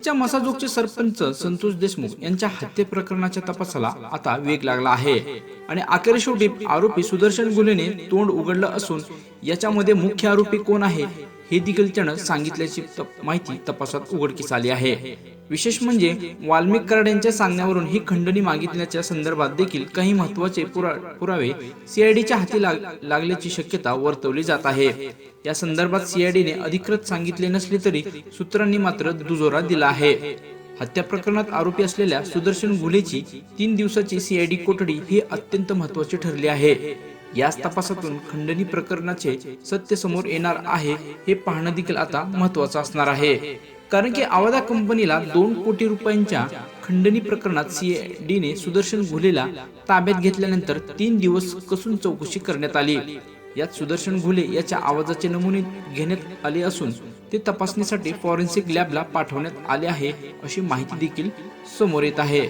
च्या मसाजोगचे सरपंच संतोष देशमुख यांच्या हत्ये प्रकरणाच्या तपासाला आता वेग लागला आहे. आणि अखेर शेवटी आरोपी सुदर्शन गुन्हेने तोंड उघडलं असून याच्यामध्ये मुख्य आरोपी कोण आहे? हे देखील त्यानं सांगितल्याची तप- माहिती तपासात उघडकीस आली आहे. विशेष म्हणजे वाल्मिक कराड यांच्या सांगण्यावरून ही खंडणी मागितल्याच्या संदर्भात देखील काही महत्त्वाचे पुरा- पुरावे सीआयडीच्या हाती लाग- लागल्याची शक्यता वर्तवली जात आहे. या संदर्भात सीआयडीने अधिकृत सांगितले नसले तरी सूत्रांनी मात्र दुजोरा दिला आहे. हत्या प्रकरणात आरोपी असलेल्या सुदर्शन गुलेची तीन दिवसाची सीआयडी कोठडी ही अत्यंत महत्वाची ठरली आहे. याच तपासातून खंडणी प्रकरणाचे सत्य समोर येणार आहे हे पाहणं देखील आता महत्वाचं असणार आहे. कारण की आवादा कंपनीला दोन कोटी रुपयांच्या खंडणी प्रकरणात सीएडीने सुदर्शन घुलेला ताब्यात घेतल्यानंतर तीन दिवस कसून चौकशी करण्यात आली. यात सुदर्शन घुले याच्या आवाजाचे नमुने घेण्यात आले असून ते तपासणीसाठी फॉरेन्सिक लॅबला पाठवण्यात आले आहे अशी माहिती देखील समोर येत आहे.